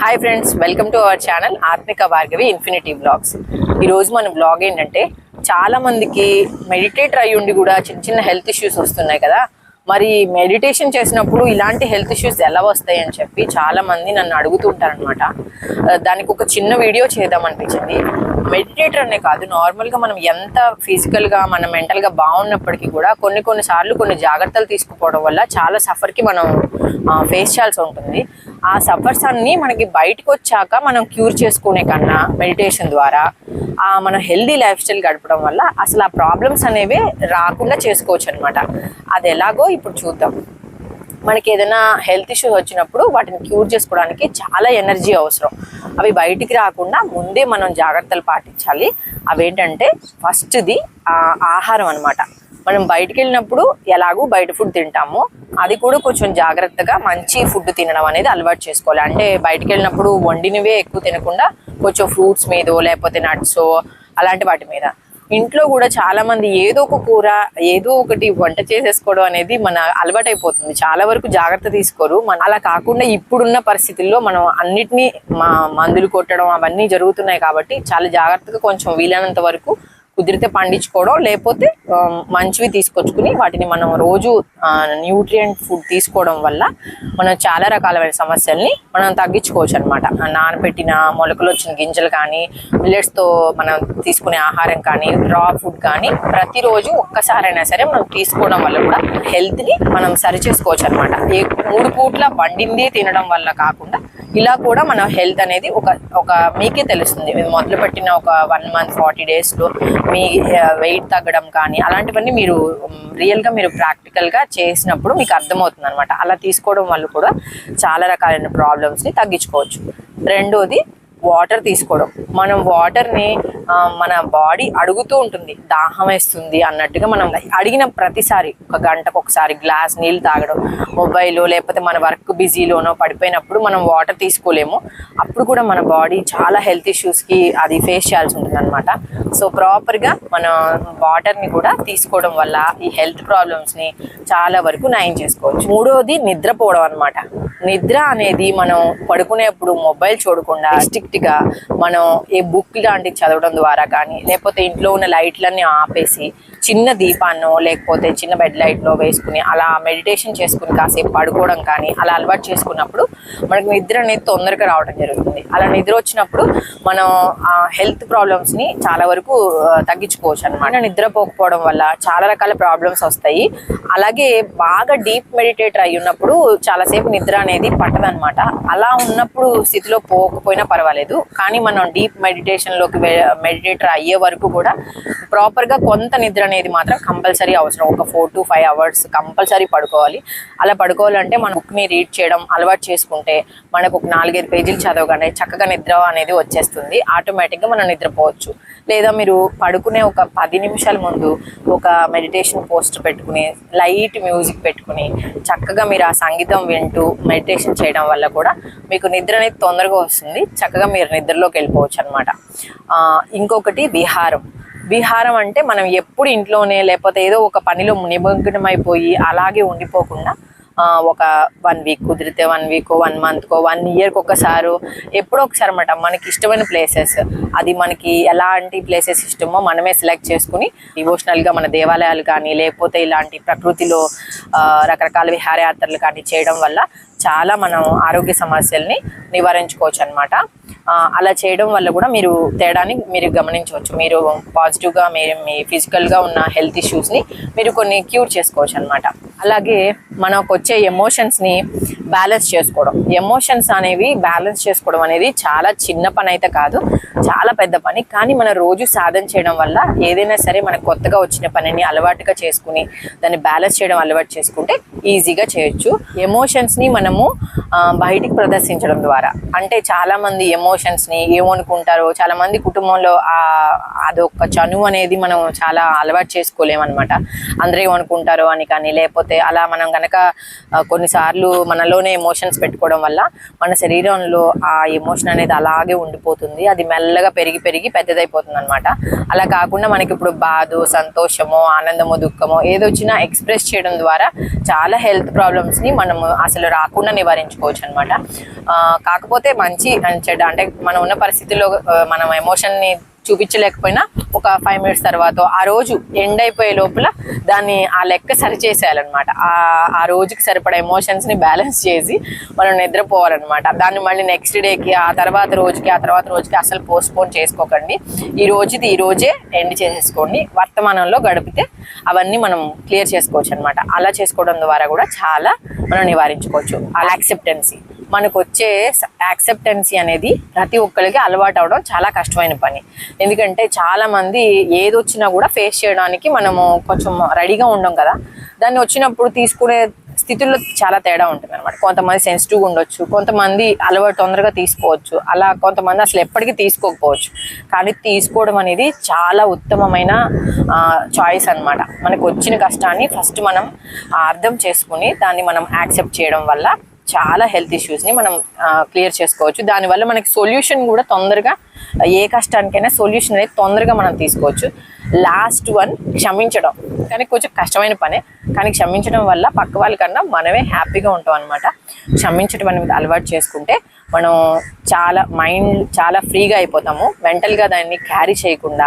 Hi friends welcome to our channel Atmika Bhargavi infinity blogs ఈరోజు మన blog ఏంటంటే చాలా మందికి మెడిటేటర్ అయ్యి ఉండి కూడా చిన్న చిన్న హెల్త్ ఇష్యూస్ వస్తున్నాయి కదా. మరి మెడిటేషన్ చేసినప్పుడు ఇలాంటి హెల్త్ ఇష్యూస్ ఎలా వస్తాయి అని చెప్పి చాలా మంది నన్ను అడుగుతుంటారనమాట దానికి ఒక చిన్న వీడియో చేద్దాం అనిపించింది. మెడిటేటర్ అనే కాదు నార్మల్గా మనం ఎంత ఫిజికల్గా మన మెంటల్గా బాగున్నప్పటికీ కూడా కొన్ని కొన్ని సార్లు కొన్ని జాగ్రత్తలు తీసుకుపోవడం వల్ల చాలా సఫర్కి మనం ఫేస్ చేయాల్సి ఉంటుంది. ఆ సఫర్స్ అన్ని మనకి బయటకు వచ్చాక మనం క్యూర్ చేసుకునే కన్నా మెడిటేషన్ ద్వారా ఆ మనం హెల్దీ లైఫ్ స్టైల్ గడపడం వల్ల అసలు ఆ ప్రాబ్లమ్స్ అనేవి రాకుండా చేసుకోవచ్చు అనమాట అది ఎలాగో ఇప్పుడు చూద్దాం. మనకి ఏదైనా హెల్త్ ఇష్యూస్ వచ్చినప్పుడు వాటిని క్యూర్ చేసుకోవడానికి చాలా ఎనర్జీ అవసరం. అవి బయటికి రాకుండా ముందే మనం జాగ్రత్తలు పాటించాలి. అవేంటంటే ఫస్ట్ది ఆహారం అనమాట మనం బయటికి వెళ్ళినప్పుడు ఎలాగూ బయట ఫుడ్ తింటాము. అది కూడా కొంచెం జాగ్రత్తగా మంచి ఫుడ్ తినడం అనేది అలవాటు చేసుకోవాలి. అంటే బయటికి వెళ్ళినప్పుడు వండినవే ఎక్కువ తినకుండా కొంచెం ఫ్రూట్స్ మీదో లేకపోతే నట్స్ అలాంటి వాటి మీద. ఇంట్లో కూడా చాలా మంది ఏదో ఒక కూర ఏదో ఒకటి వంట చేసేసుకోవడం అనేది మన అలవాటు అయిపోతుంది చాలా వరకు జాగ్రత్త తీసుకోరు. మన అలా కాకుండా ఇప్పుడున్న పరిస్థితుల్లో మనం అన్నిటినీ మా మందులు కొట్టడం అవన్నీ జరుగుతున్నాయి కాబట్టి చాలా జాగ్రత్తగా కొంచెం వీలైనంత వరకు కుదిరితే పండించుకోవడం లేకపోతే మంచివి తీసుకొచ్చుకుని వాటిని మనం రోజు న్యూట్రియంట్ ఫుడ్ తీసుకోవడం వల్ల మనం చాలా రకాలైన సమస్యల్ని మనం తగ్గించుకోవచ్చు అనమాట నానబెట్టిన మొలకలు వచ్చిన గింజలు కానీ మిల్లెట్స్తో మనం తీసుకునే ఆహారం కానీ రా ఫుడ్ కానీ ప్రతిరోజు ఒక్కసారైనా సరే మనం తీసుకోవడం వల్ల కూడా హెల్త్ని మనం సరి చేసుకోవచ్చు అనమాట ఏ మూడు పూట్ల వండిందే తినడం వల్ల కాకుండా ఇలా కూడా మన హెల్త్ అనేది ఒక ఒక మీకే తెలుస్తుంది. ఇది మొదలుపెట్టిన ఒక వన్ మంత్ ఫార్టీ డేస్లో మీ వెయిట్ తగ్గడం కానీ అలాంటివన్నీ మీరు రియల్గా మీరు ప్రాక్టికల్గా చేసినప్పుడు మీకు అర్థమవుతుంది అనమాట అలా తీసుకోవడం వల్ల కూడా చాలా రకాలైన ప్రాబ్లమ్స్ని తగ్గించుకోవచ్చు. రెండోది వాటర్ తీసుకోవడం. మనం వాటర్ని మన బాడీ అడుగుతూ ఉంటుంది దాహం వేస్తుంది అన్నట్టుగా మనం అడిగిన ప్రతిసారి ఒక గంటకు ఒకసారి గ్లాస్ నీళ్ళు తాగడం మొబైల్ లేకపోతే మన వర్క్ బిజీలోనో పడిపోయినప్పుడు మనం వాటర్ తీసుకోలేము. అప్పుడు కూడా మన బాడీ చాలా హెల్త్ ఇష్యూస్కి అది ఫేస్ చేయాల్సి ఉంటుంది అనమాట సో ప్రాపర్గా మన వాటర్ని కూడా తీసుకోవడం వల్ల ఈ హెల్త్ ప్రాబ్లమ్స్ని చాలా వరకు నయం చేసుకోవచ్చు. మూడోది నిద్రపోవడం అనమాట నిద్ర అనేది మనం పడుకునేప్పుడు మొబైల్ చూడకుండా స్ట్రిక్ట్గా మనం ఏ బుక్ లాంటివి చదవడం ద్వారా కానీ లేకపోతే ఇంట్లో ఉన్న లైట్లన్నీ ఆపేసి చిన్న దీపాన్నో లేకపోతే చిన్న బెడ్ లైట్లో వేసుకుని అలా మెడిటేషన్ చేసుకుని కాసేపు పడుకోవడం కానీ అలా అలవాటు చేసుకున్నప్పుడు మనకు నిద్ర అనేది తొందరగా రావడం జరుగుతుంది. అలా నిద్ర వచ్చినప్పుడు మనం ఆ హెల్త్ ప్రాబ్లమ్స్ని చాలా వరకు తగ్గించుకోవచ్చు అనమాట నిద్రపోకపోవడం వల్ల చాలా రకాల ప్రాబ్లమ్స్ వస్తాయి. అలాగే బాగా డీప్ మెడిటేటర్ అయి ఉన్నప్పుడు చాలాసేపు నిద్ర అనేది పట్టదనమాట అలా ఉన్నప్పుడు స్థితిలో పోకపోయినా పర్వాలేదు. కానీ మనం డీప్ మెడిటేషన్లోకి మెడిటేటర్ అయ్యే వరకు కూడా ప్రాపర్గా కొంత నిద్ర అనేది మాత్రం కంపల్సరీ అవసరం. ఒక four to five hours compulsory పడుకోవాలి. అలా పడుకోవాలంటే మన బుక్ని రీడ్ చేయడం అలవాటు చేసుకుంటే మనకు ఒక నాలుగైదు పేజీలు చదవగానే చక్కగా నిద్ర అనేది వచ్చేస్తుంది. ఆటోమేటిక్గా మనం నిద్రపోవచ్చు. లేదా మీరు పడుకునే ఒక పది నిమిషాల ముందు ఒక మెడిటేషన్ పోస్ట్ పెట్టుకుని లైట్ మ్యూజిక్ పెట్టుకుని చక్కగా మీరు ఆ సంగీతం వింటూ మెడిటేషన్ చేయడం వల్ల కూడా మీకు నిద్ర అనేది తొందరగా వస్తుంది. చక్కగా మీరు నిద్రలోకి వెళ్ళిపోవచ్చు అనమాట ఇంకొకటి విహారం. విహారం అంటే మనం ఎప్పుడు ఇంట్లోనే లేకపోతే ఏదో ఒక పనిలో నిమగ్నమైపోయి అలాగే ఉండిపోకుండా ఒక వన్ వీక్ కుదిరితే వన్ వీక్ వన్ మంత్కో వన్ ఇయర్కి ఒకసారి ఎప్పుడో ఒకసారి అనమాట మనకి ఇష్టమైన ప్లేసెస్ అది మనకి ఎలాంటి ప్లేసెస్ ఇష్టమో మనమే సెలెక్ట్ చేసుకుని డివోషనల్గా మన దేవాలయాలు కానీ లేకపోతే ఇలాంటి ప్రకృతిలో రకరకాల విహారయాత్రలు కానీ చేయడం వల్ల చాలా మనం ఆరోగ్య సమస్యల్ని నివారించుకోవచ్చు అనమాట అలా చేయడం వల్ల కూడా మీరు తేడాని మీరు గమనించవచ్చు. మీరు పాజిటివ్గా మీరు మీ ఫిజికల్గా ఉన్న హెల్త్ ఇష్యూస్ని మీరు కొన్ని క్యూర్ చేసుకోవచ్చు అనమాట అలాగే మనకు వచ్చే ఎమోషన్స్ని బ్యాలెన్స్ చేసుకోవడం. ఎమోషన్స్ అనేవి బ్యాలెన్స్ చేసుకోవడం అనేది చాలా చిన్న పని అయితే కాదు చాలా పెద్ద పని. కానీ మన రోజు సాధన చేయడం వల్ల ఏదైనా సరే మనకు కొత్తగా వచ్చిన పనిని అలవాటుగా చేసుకుని దాన్ని బ్యాలెన్స్ చేయడం అలవాటు చేసుకుంటే ఈజీగా చేయొచ్చు. ఎమోషన్స్ని మనము బయటికి ప్రదర్శించడం ద్వారా. అంటే చాలామంది ఎమోషన్స్ని ఏమనుకుంటారో చాలామంది కుటుంబంలో అదొక చనువు అనేది మనం చాలా అలవాటు చేసుకోలేమన్నమాట. అందరూ ఏమనుకుంటారో అని కానీ లేకపోతే లేకపోతే అలా మనం గనక కొన్నిసార్లు మనలోనే ఎమోషన్స్ పెట్టుకోవడం వల్ల మన శరీరంలో ఆ ఎమోషన్ అనేది అలాగే ఉండిపోతుంది. అది మెల్లగా పెరిగి పెరిగి పెద్దదైపోతుంది అనమాట అలా కాకుండా మనకి ఇప్పుడు బాధ సంతోషమో ఆనందమో దుఃఖమో ఏదొచ్చినా ఎక్స్ప్రెస్ చేయడం ద్వారా చాలా హెల్త్ ప్రాబ్లమ్స్ని మనము మనం అసలు రాకుండా నివారించుకోవచ్చు అనమాట కాకపోతే మంచి అని చెడ్డ అంటే మనం ఉన్న పరిస్థితుల్లో మనం ఎమోషన్ని చూపించలేకపోయినా ఒక ఫైవ్ మినిట్స్ తర్వాత ఆ రోజు ఎండ్ అయిపోయే లోపల దాన్ని ఆ లెక్క సరిచేసేయాలన్నమాట. ఆ ఆ రోజుకి సరిపడా ఎమోషన్స్ని బ్యాలెన్స్ చేసి మనం నిద్రపోవాలన్నమాట. దాన్ని మళ్ళీ నెక్స్ట్ డేకి ఆ తర్వాత రోజుకి ఆ తర్వాత రోజుకి అసలు పోస్ట్పోన్ చేసుకోకండి. ఈ రోజుది ఈ రోజే ఎండ్ చేసేసుకోండి. వర్తమానంలో గడిపితే అవన్నీ మనం క్లియర్ చేసుకోవచ్చు అనమాట అలా చేసుకోవడం ద్వారా కూడా చాలా మనం నివారించుకోవచ్చు. ఆ యాక్సెప్టెన్సీ మనకు వచ్చే యాక్సెప్టెన్సీ అనేది ప్రతి ఒక్కరికి అలవాటు అవడం చాలా కష్టమైన పని. ఎందుకంటే చాలామంది ఏది వచ్చినా కూడా ఫేస్ చేయడానికి మనము కొంచెం రెడీగా ఉండం కదా. దాన్ని వచ్చినప్పుడు తీసుకునే స్థితిలో చాలా తేడా ఉంటుంది అనమాట కొంతమంది సెన్సిటివ్గా ఉండొచ్చు కొంతమంది అలవాటు తొందరగా తీసుకోవచ్చు అలా కొంతమంది అసలు ఎప్పటికీ తీసుకోకపోవచ్చు. కానీ తీసుకోవడం అనేది చాలా ఉత్తమమైన చాయిస్ అన్నమాట. మనకు వచ్చిన కష్టాన్ని ఫస్ట్ మనం అర్థం చేసుకుని దాన్ని మనం యాక్సెప్ట్ చేయడం వల్ల చాలా హెల్త్ ఇష్యూస్ని మనం క్లియర్ చేసుకోవచ్చు. దానివల్ల మనకి సొల్యూషన్ కూడా తొందరగా ఏ కష్టానికైనా సొల్యూషన్ అనేది తొందరగా మనం తీసుకోవచ్చు. లాస్ట్ వన్ క్షమించడం. కానీ కొంచెం కష్టమైన పనే. కానీ క్షమించడం వల్ల పక్క వాళ్ళకన్నా మనమే హ్యాపీగా ఉంటాం అనమాట క్షమించడం అనేది అలవాటు చేసుకుంటే మనం చాలా మైండ్ చాలా ఫ్రీగా అయిపోతాము. మెంటల్గా దాన్ని క్యారీ చేయకుండా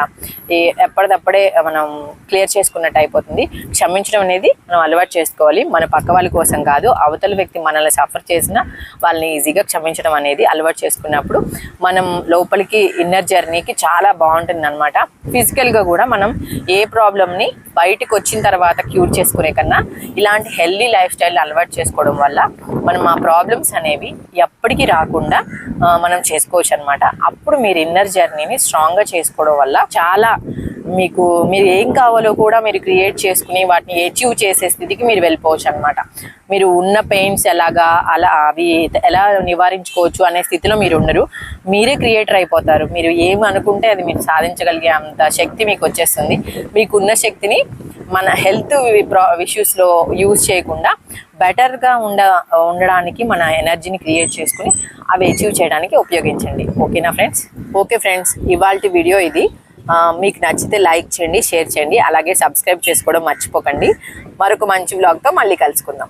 ఏ- ఎప్పటిదప్పుడే మనం క్లియర్ చేసుకున్నట్టు అయిపోతుంది. క్షమించడం అనేది మనం అలవాటు చేసుకోవాలి. మన పక్క వాళ్ళ కోసం కాదు అవతల వ్యక్తి మనల్ని సఫర్ చేసిన వాళ్ళని ఈజీగా క్షమించడం అనేది అలవాటు చేసుకున్నప్పుడు మనం లోపలికి ఇన్నర్ జర్నీకి చాలా బాగుంటుంది అనమాట ఫిజికల్గా కూడా మనం ఏ ప్రాబ్లమ్ని బయటికి వచ్చిన తర్వాత క్యూర్ చేసుకునే కన్నా ఇలాంటి హెల్దీ లైఫ్ స్టైల్ అలవాటు చేసుకోవడం వల్ల మనం ఆ ప్రాబ్లమ్స్ అనేవి ఎప్పటికీ రాకుండా మనం చేసుకోవచ్చు అనమాట అప్పుడు మీరు ఇన్నర్ జర్నీని స్ట్రాంగ్గా చేసుకోవడం వల్ల చాలా మీకు మీరు ఏం కావాలో కూడా మీరు క్రియేట్ చేసుకుని వాటిని అచీవ్ చేసే స్థితికి మీరు వెళ్ళిపోవచ్చు అనమాట మీరు ఉన్న పెయిన్స్ ఎలాగా అలా అవి ఎలా నివారించుకోవచ్చు అనే స్థితిలో మీరు ఉండరు. మీరే క్రియేటర్ అయిపోతారు. మీరు ఏమి అనుకుంటే అది మీరు సాధించగలిగే అంత శక్తి మీకు వచ్చేస్తుంది. మీకున్న శక్తిని మన హెల్త్ ఇష్యూస్లో యూజ్ చేయకుండా బెటర్గా ఉండ ఉండడానికి మన ఎనర్జీని క్రియేట్ చేసుకుని అవి అచీవ్ చేయడానికి ఉపయోగించండి. ఓకేనా ఫ్రెండ్స్ ఓకే ఫ్రెండ్స్ ఇవాళ వీడియో ఇది. మీకు నచ్చితే లైక్ చేయండి షేర్ చేయండి అలాగే సబ్స్క్రైబ్ చేసుకోవడం మర్చిపోకండి. మరొక మంచి వ్లాగ్తో మళ్ళీ కలుసుకుందాం.